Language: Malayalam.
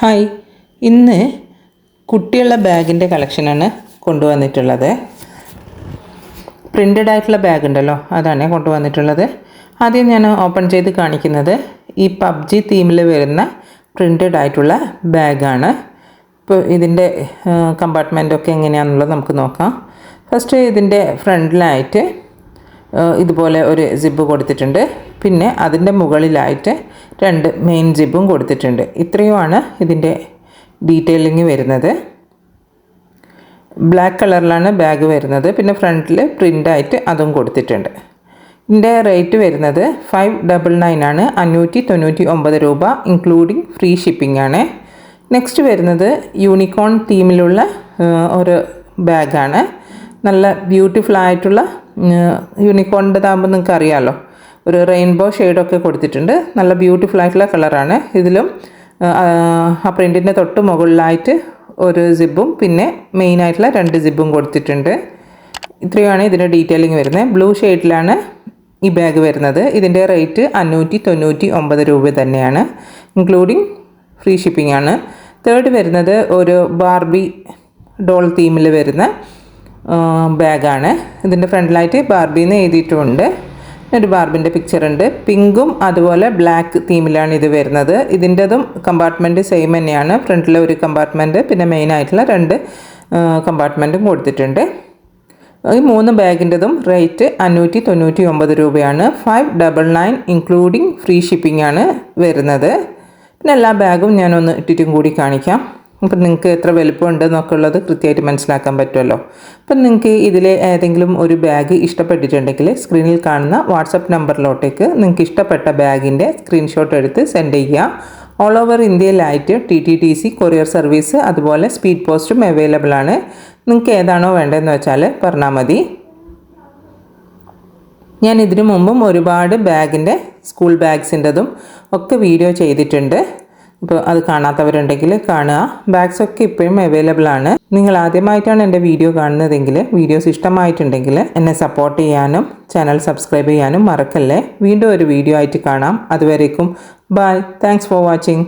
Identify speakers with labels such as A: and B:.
A: ഹായ് ഇന്ന് കുട്ടികളുടെ ബാഗിന്റെ കളക്ഷനാണ് കൊണ്ടുവന്നിട്ടുള്ളത്. പ്രിന്റഡ് ആയിട്ടുള്ള ബാഗ് ഉണ്ടല്ലോ അതാണ് കൊണ്ടുവന്നിട്ടുള്ളത്. ആദ്യം ഞാൻ ഓപ്പൺ ചെയ്ത് കാണിക്കുന്നത് ഈ പബ്ജി തീമിൽ വരുന്ന പ്രിന്റഡ് ആയിട്ടുള്ള ബാഗാണ് ഇപ്പോൾ ഇതിന്റെ കമ്പാർട്ട്മെന്റൊക്കെ എങ്ങനെയാണെന്നുള്ളത് നമുക്ക് നോക്കാം. ഫസ്റ്റ് ഇതിന്റെ ഫ്രണ്ടിലായിട്ട് ഇതുപോലെ ഒരു സിബ് കൊടുത്തിട്ടുണ്ട്. പിന്നെ അതിന്റെ മുകളിലായിട്ട് രണ്ട് മെയിൻ സിബും കൊടുത്തിട്ടുണ്ട്. ഇത്രയുമാണ് ഇതിന്റെ ഡീറ്റെയിലിംഗ് വരുന്നത്. ബ്ലാക്ക് കളറിലാണ് ബാഗ് വരുന്നത്. പിന്നെ ഫ്രണ്ടിൽ പ്രിന്റായിട്ട് അതും കൊടുത്തിട്ടുണ്ട്. ഇതിന്റെ റേറ്റ് വരുന്നത് ഫൈവ് ഡബിൾ നയൻ ആണ്. അഞ്ഞൂറ്റി തൊണ്ണൂറ്റി ഒമ്പത് രൂപ ഇൻക്ലൂഡിങ് ഫ്രീ ഷിപ്പിംഗ് ആണ്. നെക്സ്റ്റ് വരുന്നത് യൂണിക്കോൺ തീമിലുള്ള ഒരു ബാഗാണ് നല്ല ബ്യൂട്ടിഫുൾ ആയിട്ടുള്ള യൂണിക്കോണിന്റെതാകുമ്പോൾ നിങ്ങൾക്ക് അറിയാമല്ലോ ഒരു റെയിൻബോ ഷെയ്ഡൊക്കെ കൊടുത്തിട്ടുണ്ട്. നല്ല ബ്യൂട്ടിഫുൾ ആയിട്ടുള്ള കളറാണ് ഇതിലും ആ, പ്രിന്റിന്റെ തൊട്ട് മുകളിലായിട്ട് ഒരു സിബും പിന്നെ മെയിൻ ആയിട്ടുള്ള രണ്ട് സിബും കൊടുത്തിട്ടുണ്ട്. ഇത്രയാണ് ഇതിന്റെ ഡീറ്റെയിലിംഗ് വരുന്നത്. ബ്ലൂ ഷെയ്ഡിലാണ് ഈ ബാഗ് വരുന്നത്. ഇതിന്റെ റേറ്റ് അഞ്ഞൂറ്റി തൊണ്ണൂറ്റി ഒമ്പത് രൂപ തന്നെയാണ്. ഇൻക്ലൂഡിങ് ഫ്രീ ഷിപ്പിംഗ് ആണ്. തേർഡ് വരുന്നത് ഒരു ബാർബി ഡോൾ തീമിൽ വരുന്ന ബാഗാണ്. ഇതിന്റെ ഫ്രണ്ടിലായിട്ട് ബാർബിന്ന് എഴുതിയിട്ടുമുണ്ട് ഒരു ബാർബിന്റെ പിക്ചർ ഉണ്ട്. പിങ്കും അതുപോലെ ബ്ലാക്ക് തീമിലാണ് ഇത് വരുന്നത്. ഇതിന്റെതും കമ്പാർട്ട്മെന്റ് സെയിം തന്നെയാണ്. ഫ്രണ്ടിലെ ഒരു കമ്പാർട്ട്മെന്റ് പിന്നെ മെയിൻ ആയിട്ടുള്ള രണ്ട് കമ്പാർട്ട്മെന്റും കൊടുത്തിട്ടുണ്ട്. ഈ മൂന്ന് ബാഗിന്റെതും റേറ്റ് അഞ്ഞൂറ്റി തൊണ്ണൂറ്റി ഒമ്പത് രൂപയാണ്. Five double nine including free shipping ആണ് വരുന്നത്. പിന്നെ എല്ലാ ബാഗും ഞാനൊന്ന് ഇട്ടിട്ടും കൂടി കാണിക്കാം. അപ്പം നിങ്ങൾക്ക് എത്ര വലുപ്പം ഉണ്ടെന്നൊക്കെ ഉള്ളത് കൃത്യമായിട്ട് മനസ്സിലാക്കാൻ പറ്റുമല്ലോ. അപ്പം നിങ്ങൾക്ക് ഇതിൽ ഏതെങ്കിലും ഒരു ബാഗ് ഇഷ്ടപ്പെട്ടിട്ടുണ്ടെങ്കിൽ സ്ക്രീനിൽ കാണുന്ന വാട്സപ്പ് നമ്പറിലോട്ടേക്ക് നിങ്ങൾക്ക് ഇഷ്ടപ്പെട്ട ബാഗിന്റെ സ്ക്രീൻഷോട്ട് എടുത്ത് സെൻഡ് ചെയ്യുക. All over ഇന്ത്യയിലായിട്ട് T T T C courier service അതുപോലെ സ്പീഡ് പോസ്റ്റും അവൈലബിൾ ആണ്. നിങ്ങൾക്ക് ഏതാണോ വേണ്ടതെന്ന് വെച്ചാൽ പറഞ്ഞാൽ മതി. ഞാൻ ഇതിനു മുമ്പും ഒരുപാട് ബാഗിന്റെ സ്കൂൾ ബാഗ്സിന്റെതും ഒക്കെ വീഡിയോ ചെയ്തിട്ടുണ്ട്. അപ്പോൾ അത് കാണാത്തവരുണ്ടെങ്കിൽ കാണുക. ബാഗ്സ് ഒക്കെ ഇപ്പോഴും അവൈലബിൾ ആണ്. നിങ്ങൾ ആദ്യമായിട്ടാണ് എന്റെ വീഡിയോ കാണുന്നതെങ്കിൽ വീഡിയോസ് ഇഷ്ടമായിട്ടുണ്ടെങ്കിൽ എന്നെ സപ്പോർട്ട് ചെയ്യാനും ചാനൽ സബ്സ്ക്രൈബ് ചെയ്യാനും മറക്കല്ലേ. വീണ്ടും ഒരു വീഡിയോ ആയിട്ട് കാണാം. അതുവരേക്കും ബൈ താങ്ക്സ് ഫോർ വാച്ചിങ്